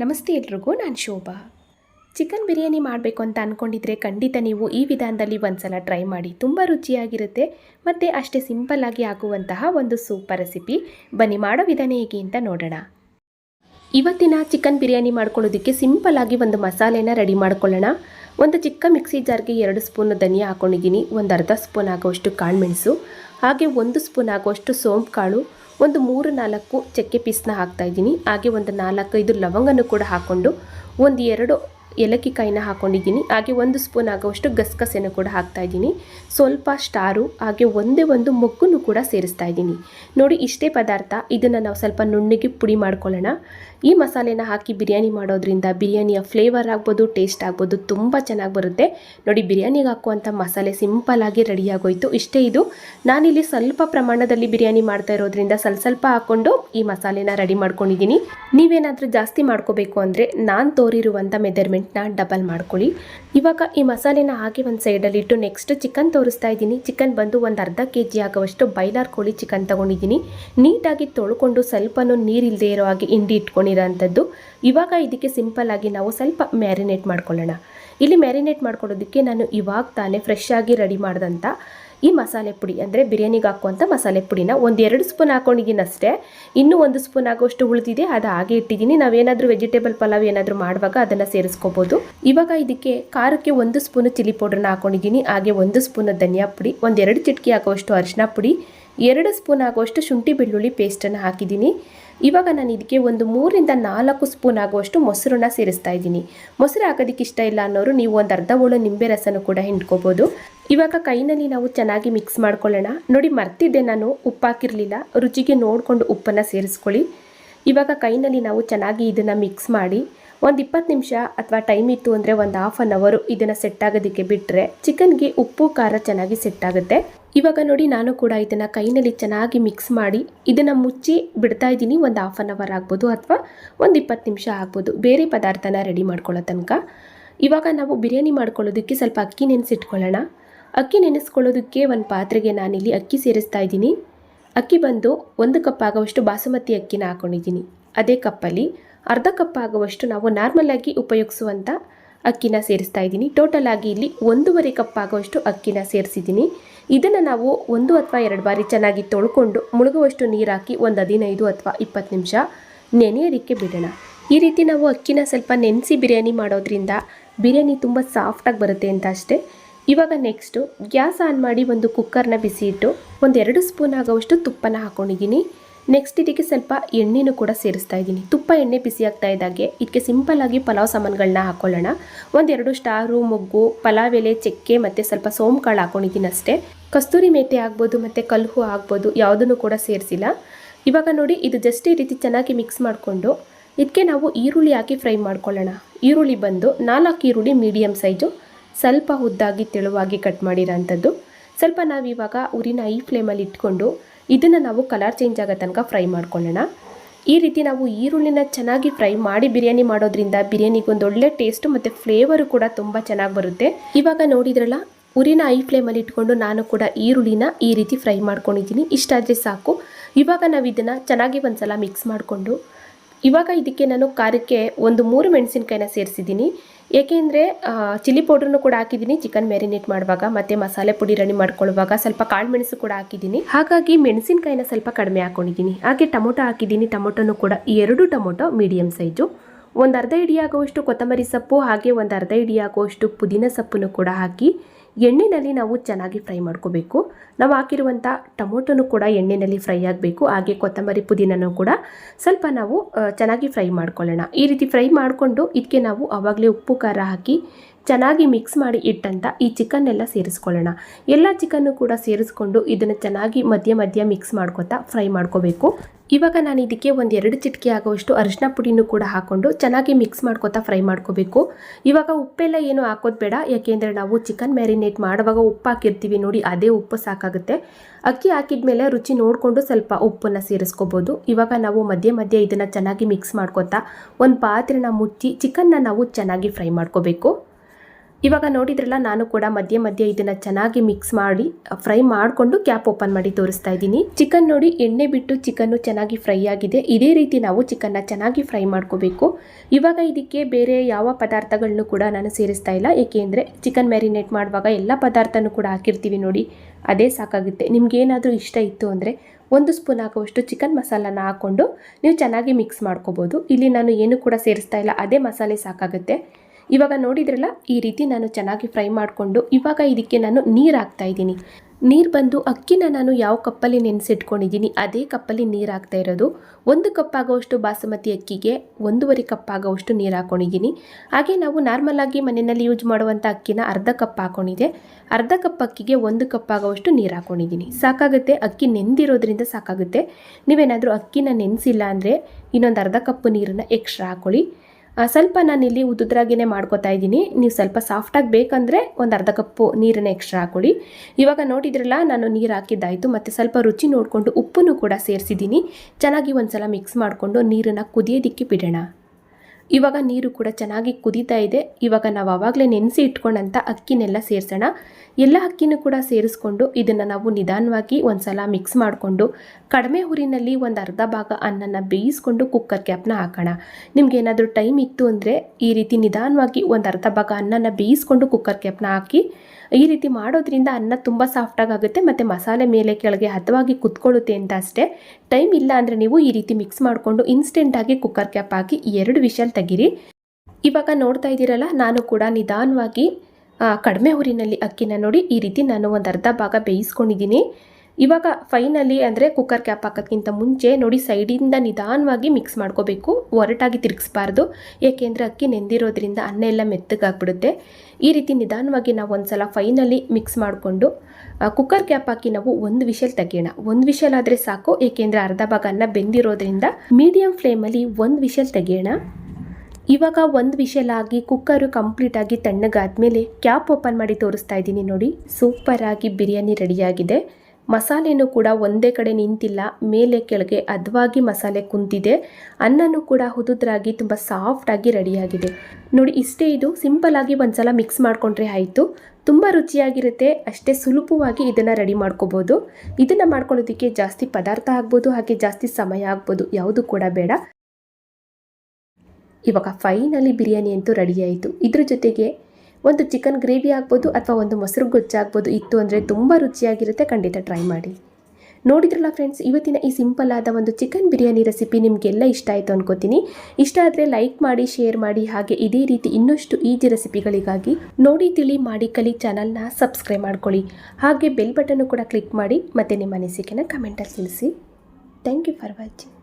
ನಮಸ್ತೆ ಎಲ್ರಿಗೂ, ನಾನು ಶೋಭಾ. ಚಿಕನ್ ಬಿರಿಯಾನಿ ಮಾಡಬೇಕು ಅಂತ ಅಂದ್ಕೊಂಡಿದ್ರೆ ಖಂಡಿತ ನೀವು ಈ ವಿಧಾನದಲ್ಲಿ ಒಂದ್ಸಲ ಟ್ರೈ ಮಾಡಿ. ತುಂಬ ರುಚಿಯಾಗಿರುತ್ತೆ ಮತ್ತು ಅಷ್ಟೇ ಸಿಂಪಲ್ಲಾಗಿ ಆಗುವಂತಹ ಒಂದು ಸೂಪರ್ ರೆಸಿಪಿ. ಬನ್ನಿ, ಮಾಡೋ ವಿಧಾನ ಹೇಗೆ ಅಂತ ನೋಡೋಣ. ಇವತ್ತಿನ ಚಿಕನ್ ಬಿರಿಯಾನಿ ಮಾಡ್ಕೊಳ್ಳೋದಕ್ಕೆ ಸಿಂಪಲ್ಲಾಗಿ ಒಂದು ಮಸಾಲೆನ ರೆಡಿ ಮಾಡ್ಕೊಳ್ಳೋಣ. ಒಂದು ಚಿಕ್ಕ ಮಿಕ್ಸಿ ಜಾರ್ಗೆ ಎರಡು ಸ್ಪೂನ್ ಧನಿಯಾ ಹಾಕೊಂಡಿದ್ದೀನಿ. ಒಂದು ಅರ್ಧ ಸ್ಪೂನ್ ಆಗೋಷ್ಟು ಕಾಳುಮೆಣಸು ಹಾಗೆ ಒಂದು ಸ್ಪೂನ್ ಆಗೋಷ್ಟು ಸೋಂಪು ಕಾಳು ಒಂದು ಮೂರು ನಾಲ್ಕು ಚಕ್ಕೆ ಪೀಸ್ನ ಹಾಕ್ತಾಯಿದ್ದೀನಿ ಹಾಗೆ ಒಂದು ನಾಲ್ಕೈದು ಲವಂಗನೂ ಕೂಡ ಹಾಕ್ಕೊಂಡು ಒಂದು ಎರಡು ಏಲಕ್ಕಿ ಕಾಯಿನ ಹಾಕ್ಕೊಂಡಿದ್ದೀನಿ ಹಾಗೆ ಒಂದು ಸ್ಪೂನ್ ಆಗುವಷ್ಟು ಗಸಗಸೆಯನ್ನು ಕೂಡ ಹಾಕ್ತಾ ಇದ್ದೀನಿ. ಸ್ವಲ್ಪ ಸ್ಟಾರು, ಹಾಗೆ ಒಂದೇ ಒಂದು ಮೊಗ್ಗನ್ನು ಕೂಡ ಸೇರಿಸ್ತಾ ಇದ್ದೀನಿ. ನೋಡಿ, ಇಷ್ಟೇ ಪದಾರ್ಥ. ಇದನ್ನು ನಾವು ಸ್ವಲ್ಪ ನುಣ್ಣಗೆ ಪುಡಿ ಮಾಡ್ಕೊಳ್ಳೋಣ. ಈ ಮಸಾಲೆನ ಹಾಕಿ ಬಿರಿಯಾನಿ ಮಾಡೋದ್ರಿಂದ ಬಿರಿಯಾನಿಯ ಫ್ಲೇವರ್ ಆಗ್ಬೋದು, ಟೇಸ್ಟ್ ಆಗ್ಬೋದು ತುಂಬ ಚೆನ್ನಾಗಿ ಬರುತ್ತೆ. ನೋಡಿ, ಬಿರಿಯಾನಿಗೆ ಹಾಕುವಂಥ ಮಸಾಲೆ ಸಿಂಪಲ್ಲಾಗಿ ರೆಡಿಯಾಗೋಯಿತು ಇಷ್ಟೇ ಇದು. ನಾನಿಲ್ಲಿ ಸ್ವಲ್ಪ ಪ್ರಮಾಣದಲ್ಲಿ ಬಿರಿಯಾನಿ ಮಾಡ್ತಾ ಇರೋದ್ರಿಂದ ಸ್ವಲ್ಪ ಸ್ವಲ್ಪ ಹಾಕ್ಕೊಂಡು ಈ ಮಸಾಲೆನ ರೆಡಿ ಮಾಡ್ಕೊಂಡಿದ್ದೀನಿ. ನೀವೇನಾದರೂ ಜಾಸ್ತಿ ಮಾಡ್ಕೋಬೇಕು ಅಂದರೆ ನಾನು ತೋರಿರುವಂಥ ಮೆಜರ್ಮೆಂಟ್ನ ಡಬಲ್ ಮಾಡ್ಕೊಳ್ಳಿ. ಇವಾಗ ಈ ಮಸಾಲೆನ ಹಾಕಿ ಒಂದು ಸೈಡಲ್ಲಿ ಇಟ್ಟು ನೆಕ್ಸ್ಟ್ ಚಿಕನ್ ತೋರಿಸ್ತಾ ಇದ್ದೀನಿ. ಚಿಕನ್ ಬಂದು ಒಂದು ಅರ್ಧ ಕೆ ಜಿ ಆಗುವಷ್ಟು ಬೈಲಾರ್ ಕೋಳಿ ಚಿಕನ್ ತೊಗೊಂಡಿದ್ದೀನಿ. ನೀಟಾಗಿ ತೊಳ್ಕೊಂಡು ಸ್ವಲ್ಪನೂ ನೀರಿಲ್ಲದೆ ಇರೋ ಹಾಗೆ ಹಿಂಡಿ ಇಟ್ಕೊಂಡಿರೋಂಥದ್ದು. ಇವಾಗ ಇದಕ್ಕೆ ಸಿಂಪಲ್ ಆಗಿ ನಾವು ಸ್ವಲ್ಪ ಮ್ಯಾರಿನೇಟ್ ಮಾಡ್ಕೊಳ್ಳೋಣ. ಇಲ್ಲಿ ಮ್ಯಾರಿನೇಟ್ ಮಾಡ್ಕೊಳ್ಳೋದಕ್ಕೆ ನಾನು ಇವಾಗ ತಾನೇ ಫ್ರೆಶ್ ಆಗಿ ರೆಡಿ ಮಾಡಿದಂಥ ಈ ಮಸಾಲೆ ಪುಡಿ ಅಂದರೆ ಬಿರಿಯಾನಿಗೆ ಹಾಕುವಂಥ ಮಸಾಲೆ ಪುಡಿನ ಒಂದು ಎರಡು ಸ್ಪೂನ್ ಹಾಕೊಂಡಿದ್ದೀನಿ ಅಷ್ಟೇ ಇನ್ನೂ ಒಂದು ಸ್ಪೂನ್ ಆಗೋಷ್ಟು ಉಳಿದಿದೆ, ಅದು ಹಾಗೆ ಇಟ್ಟಿದ್ದೀನಿ. ನಾವೇನಾದರೂ ವೆಜಿಟೇಬಲ್ ಪಲಾವ್ ಏನಾದರೂ ಮಾಡುವಾಗ ಅದನ್ನು ಸೇರಿಸ್ಕೋಬೋದು. ಇವಾಗ ಇದಕ್ಕೆ ಖಾರಕ್ಕೆ ಒಂದು ಸ್ಪೂನು ಚಿಲ್ಲಿ ಪೌಡ್ರನ್ನ ಹಾಕೊಂಡಿದ್ದೀನಿ. ಹಾಗೆ ಒಂದು ಸ್ಪೂನ್ ಧನಿಯಾ ಪುಡಿ, ಒಂದೆರಡು ಚಿಟಕಿ ಹಾಕುವಷ್ಟು ಅರಿಶಿನ ಪುಡಿ, ಎರಡು ಸ್ಪೂನ್ ಆಗುವಷ್ಟು ಶುಂಠಿ ಬೆಳ್ಳುಳ್ಳಿ ಪೇಸ್ಟನ್ನು ಹಾಕಿದ್ದೀನಿ. ಇವಾಗ ನಾನು ಇದಕ್ಕೆ ಒಂದು ಮೂರಿಂದ ನಾಲ್ಕು ಸ್ಪೂನ್ ಆಗುವಷ್ಟು ಮೊಸರನ್ನ ಸೇರಿಸ್ತಾ ಇದ್ದೀನಿ. ಮೊಸರು ಹಾಕೋದಕ್ಕೆ ಇಷ್ಟ ಇಲ್ಲ ಅನ್ನೋರು ನೀವು ಒಂದು ಅರ್ಧ ಹೋಳು ನಿಂಬೆ ರಸನೂ ಕೂಡ ಹಿಂಡ್ಕೋಬೋದು. ಇವಾಗ ಕೈನಲ್ಲಿ ನಾವು ಚೆನ್ನಾಗಿ ಮಿಕ್ಸ್ ಮಾಡ್ಕೊಳ್ಳೋಣ. ನೋಡಿ ಮರ್ತಿದ್ದೆ ನಾನು, ಉಪ್ಪು ಹಾಕಿರಲಿಲ್ಲ. ರುಚಿಗೆ ನೋಡಿಕೊಂಡು ಉಪ್ಪನ್ನು ಸೇರಿಸ್ಕೊಳ್ಳಿ. ಇವಾಗ ಕೈನಲ್ಲಿ ನಾವು ಚೆನ್ನಾಗಿ ಇದನ್ನು ಮಿಕ್ಸ್ ಮಾಡಿ. ಒಂದು ಇಪ್ಪತ್ತು ನಿಮಿಷ ಅಥವಾ ಟೈಮ್ ಇತ್ತು ಅಂದರೆ ಒಂದು ಹಾಫ್ ಆನ್ ಅವರು ಇದನ್ನು ಸೆಟ್ ಆಗೋದಕ್ಕೆ ಬಿಟ್ಟರೆ ಚಿಕನ್ಗೆ ಉಪ್ಪು, ಖಾರ ಚೆನ್ನಾಗಿ ಸೆಟ್ ಆಗುತ್ತೆ. ಇವಾಗ ನೋಡಿ ನಾನು ಕೂಡ ಇದನ್ನು ಕೈನಲ್ಲಿ ಚೆನ್ನಾಗಿ ಮಿಕ್ಸ್ ಮಾಡಿ ಇದನ್ನು ಮುಚ್ಚಿ ಬಿಡ್ತಾ ಇದ್ದೀನಿ. ಒಂದು ಹಾಫ್ ಆನ್ ಅವರ್ ಆಗ್ಬೋದು ಅಥವಾ ಒಂದು ಇಪ್ಪತ್ತು ನಿಮಿಷ ಆಗ್ಬೋದು. ಬೇರೆ ಪದಾರ್ಥನ ರೆಡಿ ಮಾಡ್ಕೊಳ್ಳೋ ತನಕ. ಇವಾಗ ನಾವು ಬಿರಿಯಾನಿ ಮಾಡ್ಕೊಳ್ಳೋದಕ್ಕೆ ಸ್ವಲ್ಪ ಅಕ್ಕಿ ನೆನೆಸಿಟ್ಕೊಳ್ಳೋಣ. ಅಕ್ಕಿ ನೆನೆಸ್ಕೊಳ್ಳೋದಕ್ಕೆ ಒಂದು ಪಾತ್ರೆಗೆ ನಾನಿಲ್ಲಿ ಅಕ್ಕಿ ಸೇರಿಸ್ತಾ ಇದ್ದೀನಿ. ಅಕ್ಕಿ ಬಂದು ಒಂದು ಕಪ್ ಆಗೋವಷ್ಟು ಬಾಸುಮತಿ ಅಕ್ಕಿನ ಹಾಕೊಂಡಿದ್ದೀನಿ. ಅದೇ ಕಪ್ಪಲ್ಲಿ. ಅರ್ಧ ಕಪ್ ಆಗುವಷ್ಟು ನಾವು ನಾರ್ಮಲಾಗಿ ಉಪಯೋಗಿಸುವಂಥ ಅಕ್ಕಿನ ಸೇರಿಸ್ತಾ ಇದ್ದೀನಿ. ಟೋಟಲ್ ಆಗಿ ಇಲ್ಲಿ ಒಂದೂವರೆ ಕಪ್ ಆಗುವಷ್ಟು ಅಕ್ಕಿನ ಸೇರಿಸಿದ್ದೀನಿ. ಇದನ್ನು ನಾವು ಒಂದು ಅಥವಾ ಎರಡು ಬಾರಿ ಚೆನ್ನಾಗಿ ತೊಳ್ಕೊಂಡು ಮುಳುಗುವಷ್ಟು ನೀರು ಹಾಕಿ ಒಂದು ಹದಿನೈದು ಅಥವಾ ಇಪ್ಪತ್ತು ನಿಮಿಷ ನೆನೆಯೋದಕ್ಕೆ ಬಿಡೋಣ. ಈ ರೀತಿ ನಾವು ಅಕ್ಕಿನ ಸ್ವಲ್ಪ ನೆನೆಸಿ ಬಿರಿಯಾನಿ ಮಾಡೋದ್ರಿಂದ ಬಿರಿಯಾನಿ ತುಂಬ ಸಾಫ್ಟಾಗಿ ಬರುತ್ತೆ ಅಂತ ಅಷ್ಟೇ. ಇವಾಗ ನೆಕ್ಸ್ಟು ಗ್ಯಾಸ್ ಆನ್ ಮಾಡಿ ಒಂದು ಕುಕ್ಕರ್ನ ಬಿಸಿ ಇಟ್ಟು ಒಂದೆರಡು ಸ್ಪೂನ್ ಆಗೋವಷ್ಟು ತುಪ್ಪನ ಹಾಕ್ಕೊಂಡಿದ್ದೀನಿ ನೆಕ್ಸ್ಟ್ ಇದಕ್ಕೆ ಸ್ವಲ್ಪ ಎಣ್ಣೆನೂ ಕೂಡ ಸೇರಿಸ್ತಾ ಇದ್ದೀನಿ. ತುಪ್ಪ ಎಣ್ಣೆ ಬಿಸಿ ಆಗ್ತಾ ಇದ್ದಾಗೆ ಇದಕ್ಕೆ ಸಿಂಪಲ್ಲಾಗಿ ಪಲಾವ್ ಸಾಮಾನುಗಳನ್ನ ಹಾಕ್ಕೊಳ್ಳೋಣ ಒಂದೆರಡು ಸ್ಟಾರು, ಮೊಗ್ಗು, ಪಲಾವ್ ಎಲೆ, ಚಕ್ಕೆ ಮತ್ತು ಸ್ವಲ್ಪ ಸೋಂಪು ಕಾಳು ಹಾಕೊಂಡಿದ್ದೀನಿ ಅಷ್ಟೇ. ಕಸ್ತೂರಿ ಮೇತೆ ಆಗ್ಬೋದು ಮತ್ತು ಕಲ್ಹು ಆಗ್ಬೋದು, ಯಾವುದನ್ನು ಕೂಡ ಸೇರಿಸಿಲ್ಲ. ಇವಾಗ ನೋಡಿ, ಇದು ಜಸ್ಟ್ ಈ ರೀತಿ ಚೆನ್ನಾಗಿ ಮಿಕ್ಸ್ ಮಾಡಿಕೊಂಡು ಇದಕ್ಕೆ ನಾವು ಈರುಳ್ಳಿ ಹಾಕಿ ಫ್ರೈ ಮಾಡ್ಕೊಳ್ಳೋಣ. ಈರುಳ್ಳಿ ಬಂದು ನಾಲ್ಕು ಈರುಳ್ಳಿ ಮೀಡಿಯಮ್ ಸೈಜು ಸ್ವಲ್ಪ ಉದ್ದಾಗಿ ತೆಳುವಾಗಿ ಕಟ್ ಮಾಡಿರೋಂಥದ್ದು. ಸ್ವಲ್ಪ ನಾವು ಇವಾಗ ಉರಿನ ಐ ಫ್ಲೇಮಲ್ಲಿ ಇಟ್ಕೊಂಡು ಇದನ್ನು ನಾವು ಕಲರ್ ಚೇಂಜ್ ಆಗೋ ತನಕ ಫ್ರೈ ಮಾಡ್ಕೊಳ್ಳೋಣ. ಈ ರೀತಿ ನಾವು ಈರುಳ್ಳಿನ ಚೆನ್ನಾಗಿ ಫ್ರೈ ಮಾಡಿ ಬಿರಿಯಾನಿ ಮಾಡೋದ್ರಿಂದ ಬಿರಿಯಾನಿಗೆ ಒಂದು ಒಳ್ಳೆ ಟೇಸ್ಟ್ ಮತ್ತು ಫ್ಲೇವರು ಕೂಡ ತುಂಬ ಚೆನ್ನಾಗಿ ಬರುತ್ತೆ. ಇವಾಗ ನೋಡಿದ್ರಲ್ಲ, ಉರಿನ ಐ ಫ್ಲೇಮಲ್ಲಿ ಇಟ್ಕೊಂಡು ನಾನು ಕೂಡ ಈರುಳ್ಳಿನ ಈ ರೀತಿ ಫ್ರೈ ಮಾಡ್ಕೊಂಡಿದ್ದೀನಿ. ಇಷ್ಟಾದರೆ ಸಾಕು. ಇವಾಗ ನಾವು ಇದನ್ನು ಚೆನ್ನಾಗಿ ಒಂದ್ಸಲ ಮಿಕ್ಸ್ ಮಾಡಿಕೊಂಡು, ಇವಾಗ ಇದಕ್ಕೆ ನಾನು ಖಾರಕ್ಕೆ ಒಂದು ಮೂರು ಮೆಣಸಿನ್ಕಾಯಿನ ಸೇರಿಸಿದ್ದೀನಿ. ಏಕೆಂದರೆ ಚಿಲ್ಲಿ ಪೌಡ್ರನ್ನು ಕೂಡ ಹಾಕಿದ್ದೀನಿ, ಚಿಕನ್ ಮ್ಯಾರಿನೇಟ್ ಮಾಡುವಾಗ, ಮತ್ತು ಮಸಾಲೆ ಪುಡಿ ರೆಡಿ ಮಾಡ್ಕೊಳ್ಳುವಾಗ ಸ್ವಲ್ಪ ಕಾಳು ಮೆಣಸು ಕೂಡ ಹಾಕಿದ್ದೀನಿ. ಹಾಗಾಗಿ ಮೆಣಸಿನಕಾಯಿನ ಸ್ವಲ್ಪ ಕಡಿಮೆ ಹಾಕೊಂಡಿದ್ದೀನಿ. ಹಾಗೆ ಟೊಮೊಟೊ ಹಾಕಿದ್ದೀನಿ. ಟೊಮೊಟೊನು ಕೂಡ ಎರಡು ಟೊಮೊಟೊ ಮೀಡಿಯಮ್ ಸೈಜು. ಒಂದು ಅರ್ಧ ಇಡಿ ಆಗುವಷ್ಟು ಕೊತ್ತಂಬರಿ ಸೊಪ್ಪು, ಹಾಗೆ ಒಂದು ಅರ್ಧ ಇಡಿಯಾಗುವಷ್ಟು ಪುದೀನ ಸೊಪ್ಪನ್ನು ಕೂಡ ಹಾಕಿ ಎಣ್ಣೆಯಲ್ಲಿ ನಾವು ಚೆನ್ನಾಗಿ ಫ್ರೈ ಮಾಡ್ಕೋಬೇಕು. ನಾವು ಹಾಕಿರುವಂಥ ಟೊಮೊಟೊನು ಕೂಡ ಎಣ್ಣೆಯಲ್ಲಿ ಫ್ರೈ ಆಗಬೇಕು. ಹಾಗೆ ಕೊತ್ತಂಬರಿ ಪುದೀನನೂ ಕೂಡ ಸ್ವಲ್ಪ ನಾವು ಚೆನ್ನಾಗಿ ಫ್ರೈ ಮಾಡ್ಕೊಳ್ಳೋಣ. ಈ ರೀತಿ ಫ್ರೈ ಮಾಡಿಕೊಂಡು ಇದಕ್ಕೆ ನಾವು ಆವಾಗಲೇ ಉಪ್ಪು, ಖಾರ ಹಾಕಿ ಚೆನ್ನಾಗಿ ಮಿಕ್ಸ್ ಮಾಡಿ ಇಟ್ಟಂತ ಈ ಚಿಕನ್ನೆಲ್ಲ ಸೇರಿಸ್ಕೊಳ್ಳೋಣ. ಎಲ್ಲ ಚಿಕನ್ನು ಕೂಡ ಸೇರಿಸ್ಕೊಂಡು ಇದನ್ನು ಚೆನ್ನಾಗಿ ಮಧ್ಯ ಮಧ್ಯ ಮಿಕ್ಸ್ ಮಾಡ್ಕೊತಾ ಫ್ರೈ ಮಾಡ್ಕೋಬೇಕು. ಇವಾಗ ನಾನು ಇದಕ್ಕೆ ಒಂದು ಎರಡು ಚಿಟಿಕೆ ಆಗೋವಷ್ಟು ಅರಿಶಿನ ಪುಡಿನೂ ಕೂಡ ಹಾಕ್ಕೊಂಡು ಚೆನ್ನಾಗಿ ಮಿಕ್ಸ್ ಮಾಡ್ಕೊತಾ ಫ್ರೈ ಮಾಡ್ಕೋಬೇಕು. ಇವಾಗ ಉಪ್ಪೆಲ್ಲ ಏನು ಹಾಕೋದು ಬೇಡ. ಯಾಕೆಂದರೆ ನಾವು ಚಿಕನ್ ಮ್ಯಾರಿನೇಟ್ ಮಾಡುವಾಗ ಉಪ್ಪು ಹಾಕಿರ್ತೀವಿ ನೋಡಿ, ಅದೇ ಉಪ್ಪು ಸಾಕಾಗುತ್ತೆ. ಅಕ್ಕಿ ಹಾಕಿದ ಮೇಲೆ ರುಚಿ ನೋಡಿಕೊಂಡು ಸ್ವಲ್ಪ ಉಪ್ಪನ್ನು ಸೇರಿಸ್ಕೋಬೋದು. ಇವಾಗ ನಾವು ಮಧ್ಯೆ ಮಧ್ಯೆ ಇದನ್ನು ಚೆನ್ನಾಗಿ ಮಿಕ್ಸ್ ಮಾಡ್ಕೊತಾ ಒಂದು ಪಾತ್ರೆನ ಮುಚ್ಚಿ ಚಿಕನ್ನ ನಾವು ಚೆನ್ನಾಗಿ ಫ್ರೈ ಮಾಡ್ಕೋಬೇಕು. ಇವಾಗ ನೋಡಿದ್ರಲ್ಲ, ನಾನು ಕೂಡ ಮಧ್ಯೆ ಮಧ್ಯೆ ಇದನ್ನ ಚೆನ್ನಾಗಿ ಮಿಕ್ಸ್ ಮಾಡಿ ಫ್ರೈ ಮಾಡಿಕೊಂಡು ಕ್ಯಾಪ್ ಓಪನ್ ಮಾಡಿ ತೋರಿಸ್ತಾ ಇದ್ದೀನಿ. ಚಿಕನ್ ನೋಡಿ ಎಣ್ಣೆ ಬಿಟ್ಟು ಚಿಕನ್ನು ಚೆನ್ನಾಗಿ ಫ್ರೈ ಆಗಿದೆ. ಇದೇ ರೀತಿ ನಾವು ಚಿಕನ್ನ ಚೆನ್ನಾಗಿ ಫ್ರೈ ಮಾಡ್ಕೋಬೇಕು. ಇವಾಗ ಇದಕ್ಕೆ ಬೇರೆ ಯಾವ ಪದಾರ್ಥಗಳನ್ನು ಕೂಡ ನಾನು ಸೇರಿಸ್ತಾ ಇಲ್ಲ. ಏಕೆಂದರೆ ಚಿಕನ್ ಮ್ಯಾರಿನೇಟ್ ಮಾಡುವಾಗ ಎಲ್ಲ ಪದಾರ್ಥನೂ ಕೂಡ ಹಾಕಿರ್ತೀವಿ ನೋಡಿ, ಅದೇ ಸಾಕಾಗುತ್ತೆ. ನಿಮ್ಗೇನಾದರೂ ಇಷ್ಟ ಇತ್ತು ಅಂದರೆ ಒಂದು ಸ್ಪೂನ್ ಹಾಕುವಷ್ಟು ಚಿಕನ್ ಮಸಾಲಾನ ಹಾಕ್ಕೊಂಡು ನೀವು ಚೆನ್ನಾಗಿ ಮಿಕ್ಸ್ ಮಾಡ್ಕೋಬೋದು. ಇಲ್ಲಿ ನಾನು ಏನು ಕೂಡ ಸೇರಿಸ್ತಾ ಇಲ್ಲ, ಅದೇ ಮಸಾಲೆ ಸಾಕಾಗುತ್ತೆ. ಇವಾಗ ನೋಡಿದ್ರಲ್ಲ ಈ ರೀತಿ ನಾನು ಚೆನ್ನಾಗಿ ಫ್ರೈ ಮಾಡಿಕೊಂಡು ಇವಾಗ ಇದಕ್ಕೆ ನಾನು ನೀರು ಹಾಕ್ತಾ ಇದ್ದೀನಿ. ನೀರು ಬಂದು ಅಕ್ಕಿನ ನಾನು ಯಾವ ಕಪ್ಪಲ್ಲಿ ನೆನೆಸಿಟ್ಕೊಂಡಿದ್ದೀನಿ ಅದೇ ಕಪ್ಪಲ್ಲಿ ನೀರು ಹಾಕ್ತಾ ಇರೋದು. ಒಂದು ಕಪ್ ಆಗೋವಷ್ಟು ಬಾಸುಮತಿ ಅಕ್ಕಿಗೆ ಒಂದೂವರೆ ಕಪ್ ಆಗೋವಷ್ಟು ನೀರು ಹಾಕ್ಕೊಂಡಿದ್ದೀನಿ ಹಾಗೆ ನಾವು ನಾರ್ಮಲ್ ಆಗಿ ಮನೆಯಲ್ಲಿ ಯೂಸ್ ಮಾಡುವಂಥ ಅಕ್ಕಿನ ಅರ್ಧ ಕಪ್ ಹಾಕ್ಕೊಂಡಿದೆ ಅರ್ಧ ಕಪ್ ಅಕ್ಕಿಗೆ ಒಂದು ಕಪ್ ಆಗೋವಷ್ಟು ನೀರು ಹಾಕ್ಕೊಂಡಿದ್ದೀನಿ ಸಾಕಾಗುತ್ತೆ ಅಕ್ಕಿ ನೆಂದಿರೋದ್ರಿಂದ ಸಾಕಾಗುತ್ತೆ. ನೀವೇನಾದರೂ ಅಕ್ಕಿನ ನೆನೆಸಿಲ್ಲ ಅಂದರೆ ಇನ್ನೊಂದು ಅರ್ಧ ಕಪ್ ನೀರನ್ನು ಎಕ್ಸ್ಟ್ರಾ ಹಾಕ್ಕೊಳ್ಳಿ ಆ, ಸ್ವಲ್ಪ ನಾನಿಲ್ಲಿ ಉದುದ್ರಾಗಿನೇ ಮಾಡ್ಕೊತಾ ಇದ್ದೀನಿ. ನೀವು ಸ್ವಲ್ಪ ಸಾಫ್ಟಾಗಿ ಬೇಕಂದರೆ ಒಂದು ಅರ್ಧ ಕಪ್ಪು ನೀರನ್ನ ಎಕ್ಸ್ಟ್ರಾ ಹಾಕೊಳ್ಳಿ. ಇವಾಗ ನೋಡಿದ್ರಲ್ಲ, ನಾನು ನೀರು ಹಾಕಿದ್ದಾಯಿತು ಮತ್ತು ಸ್ವಲ್ಪ ರುಚಿ ನೋಡಿಕೊಂಡು ಉಪ್ಪನ್ನು ಕೂಡ ಸೇರಿಸಿದ್ದೀನಿ. ಚೆನ್ನಾಗಿ ಒಂದ್ಸಲ ಮಿಕ್ಸ್ ಮಾಡಿಕೊಂಡು ನೀರನ್ನು ಕುದಿಯೋದಿಕ್ಕೆ ಬಿಡೋಣ. ಇವಾಗ ನೀರು ಕೂಡ ಚೆನ್ನಾಗಿ ಕುದೀತಾ ಇದೆ. ಇವಾಗ ನಾವು ಆವಾಗಲೇ ನೆನೆಸಿ ಇಟ್ಕೊಂಡಂಥ ಅಕ್ಕಿನೆಲ್ಲ ಸೇರಿಸೋಣ. ಎಲ್ಲ ಅಕ್ಕಿನೂ ಕೂಡ ಸೇರಿಸ್ಕೊಂಡು ಇದನ್ನು ನಾವು ನಿಧಾನವಾಗಿ ಒಂದ್ಸಲ ಮಿಕ್ಸ್ ಮಾಡಿಕೊಂಡು ಕಡಿಮೆ ಹುರಿನಲ್ಲಿ ಒಂದು ಅರ್ಧ ಭಾಗ ಅನ್ನನ ಬೇಯಿಸ್ಕೊಂಡು ಕುಕ್ಕರ್ ಕ್ಯಾಪ್ನ ಹಾಕೋಣ. ನಿಮ್ಗೇನಾದರೂ ಟೈಮ್ ಇತ್ತು ಅಂದರೆ ಈ ರೀತಿ ನಿಧಾನವಾಗಿ ಒಂದು ಅರ್ಧ ಭಾಗ ಅನ್ನನ ಬೇಯಿಸ್ಕೊಂಡು ಕುಕ್ಕರ್ ಕ್ಯಾಪ್ನ ಹಾಕಿ, ಈ ರೀತಿ ಮಾಡೋದ್ರಿಂದ ಅನ್ನ ತುಂಬ ಸಾಫ್ಟಾಗಿ ಆಗುತ್ತೆ ಮತ್ತು ಮಸಾಲೆ ಮೇಲೆ ಕೆಳಗೆ ಹದವಾಗಿ ಕುತ್ಕೊಳ್ಳುತ್ತೆ ಅಂತ ಅಷ್ಟೇ. ಟೈಮ್ ಇಲ್ಲ ಅಂದರೆ ನೀವು ಈ ರೀತಿ ಮಿಕ್ಸ್ ಮಾಡಿಕೊಂಡು ಇನ್ಸ್ಟೆಂಟಾಗಿ ಕುಕ್ಕರ್ ಕ್ಯಾಪ್ ಹಾಕಿ ಎರಡು ವಿಷಲ್ ತೆಗೀರಿ. ಇವಾಗ ನೋಡ್ತಾ ಇದ್ದೀರಲ್ಲ, ನಾನು ಕೂಡ ನಿಧಾನವಾಗಿ ಕಡಿಮೆ ಊರಿನಲ್ಲಿ ಅಕ್ಕಿನ ನೋಡಿ ಈ ರೀತಿ ನಾನು ಒಂದು ಅರ್ಧ ಭಾಗ ಬೇಯಿಸ್ಕೊಂಡಿದ್ದೀನಿ. ಇವಾಗ ಫೈನಲಿ ಅಂದರೆ ಕುಕ್ಕರ್ ಕ್ಯಾಪ್ ಹಾಕೋದ್ಕಿಂತ ಮುಂಚೆ ನೋಡಿ ಸೈಡಿಂದ ನಿಧಾನವಾಗಿ ಮಿಕ್ಸ್ ಮಾಡ್ಕೋಬೇಕು. ಒರಟಾಗಿ ತಿರುಗಿಸ್ಬಾರ್ದು. ಏಕೆಂದರೆ ಅಕ್ಕಿ ನೆಂದಿರೋದ್ರಿಂದ ಅನ್ನ ಎಲ್ಲ ಮೆತ್ತಗಾಗ್ಬಿಡುತ್ತೆ ಈ ರೀತಿ ನಿಧಾನವಾಗಿ ನಾವು ಒಂದ್ಸಲ ಫೈನಲಿ ಮಿಕ್ಸ್ ಮಾಡಿಕೊಂಡು ಕುಕ್ಕರ್ ಕ್ಯಾಪ್ ಹಾಕಿ ನಾವು ಒಂದು ವಿಷಲ್ ತೆಗಿಯೋಣ. ಒಂದು ವಿಷಲ್ ಆದರೆ ಸಾಕು. ಏಕೆಂದರೆ ಅರ್ಧ ಭಾಗ ಅನ್ನ ಬೆಂದಿರೋದ್ರಿಂದ ಮೀಡಿಯಂ ಫ್ಲೇಮಲ್ಲಿ ಒಂದು ವಿಷಲ್ ತೆಗಿಯೋಣ. ಇವಾಗ ಒಂದು ವಿಷಲ್ ಆಗಿ ಕುಕ್ಕರು ಕಂಪ್ಲೀಟಾಗಿ ತಣ್ಣಗಾದ್ಮೇಲೆ ಕ್ಯಾಪ್ ಓಪನ್ ಮಾಡಿ ತೋರಿಸ್ತಾ ಇದ್ದೀನಿ ನೋಡಿ. ಸೂಪರಾಗಿ ಬಿರಿಯಾನಿ ರೆಡಿಯಾಗಿದೆ ಮಸಾಲೆನೂ ಕೂಡ ಒಂದೇ ಕಡೆ ನಿಂತಿಲ್ಲ. ಮೇಲೆ ಕೆಳಗೆ ಅದ್ವಾಗಿ ಮಸಾಲೆ ಕುಂತಿದೆ. ಅನ್ನನೂ ಕೂಡ ಹುದುದ್ರಾಗಿ ತುಂಬ ಸಾಫ್ಟಾಗಿ ರೆಡಿಯಾಗಿದೆ ನೋಡಿ, ಇಷ್ಟೇ ಇದು. ಸಿಂಪಲ್ ಆಗಿ ಒಂದ್ಸಲ ಮಿಕ್ಸ್ ಮಾಡಿಕೊಂಡ್ರೆ ಆಯಿತು. ತುಂಬ ರುಚಿಯಾಗಿರುತ್ತೆ. ಅಷ್ಟೇ ಸುಲಭವಾಗಿ ಇದನ್ನು ರೆಡಿ ಮಾಡ್ಕೋಬೋದು. ಇದನ್ನು ಮಾಡ್ಕೊಳ್ಳೋದಕ್ಕೆ ಜಾಸ್ತಿ ಪದಾರ್ಥ ಆಗ್ಬೋದು, ಹಾಗೆ ಜಾಸ್ತಿ ಸಮಯ ಆಗ್ಬೋದು. ಯಾವುದು ಕೂಡ ಬೇಡ. ಇವಾಗ ಫೈನಲಿ ಬಿರಿಯಾನಿ ಅಂತೂ ರೆಡಿ ಆಯಿತು. ಇದ್ರ ಜೊತೆಗೆ ಒಂದು ಚಿಕನ್ ಗ್ರೇವಿ ಆಗ್ಬೋದು ಅಥವಾ ಒಂದು ಮೊಸರು ಗೊಜ್ಜು ಆಗ್ಬೋದು ಇತ್ತು ಅಂದರೆ ತುಂಬ ರುಚಿಯಾಗಿರುತ್ತೆ, ಖಂಡಿತ ಟ್ರೈ ಮಾಡಿ. ನೋಡಿದ್ರಲ್ಲ ಫ್ರೆಂಡ್ಸ್ ಇವತ್ತಿನ ಈ ಸಿಂಪಲ್ ಆದ ಒಂದು ಚಿಕನ್ ಬಿರಿಯಾನಿ ರೆಸಿಪಿ ನಿಮಗೆಲ್ಲ ಇಷ್ಟ ಆಯಿತು ಅನ್ಕೋತೀನಿ. ಇಷ್ಟ ಆದರೆ ಲೈಕ್ ಮಾಡಿ ಶೇರ್ ಮಾಡಿ, ಹಾಗೆ ಇದೇ ರೀತಿ ಇನ್ನಷ್ಟು ಈಜಿ ರೆಸಿಪಿಗಳಿಗಾಗಿ ನೋಡಿ, ತಿಳಿ, ಮಾಡಿ, ಕಲಿ ಚಾನಲ್ನ ಸಬ್ಸ್ಕ್ರೈಬ್ ಮಾಡ್ಕೊಳ್ಳಿ. ಹಾಗೆ ಬೆಲ್ ಬಟನ್ನು ಕೂಡ ಕ್ಲಿಕ್ ಮಾಡಿ, ಮತ್ತು ನಿಮ್ಮ ಅನಿಸಿಕೆನ ಕಮೆಂಟಲ್ಲಿ ತಿಳಿಸಿ. Thank you for watching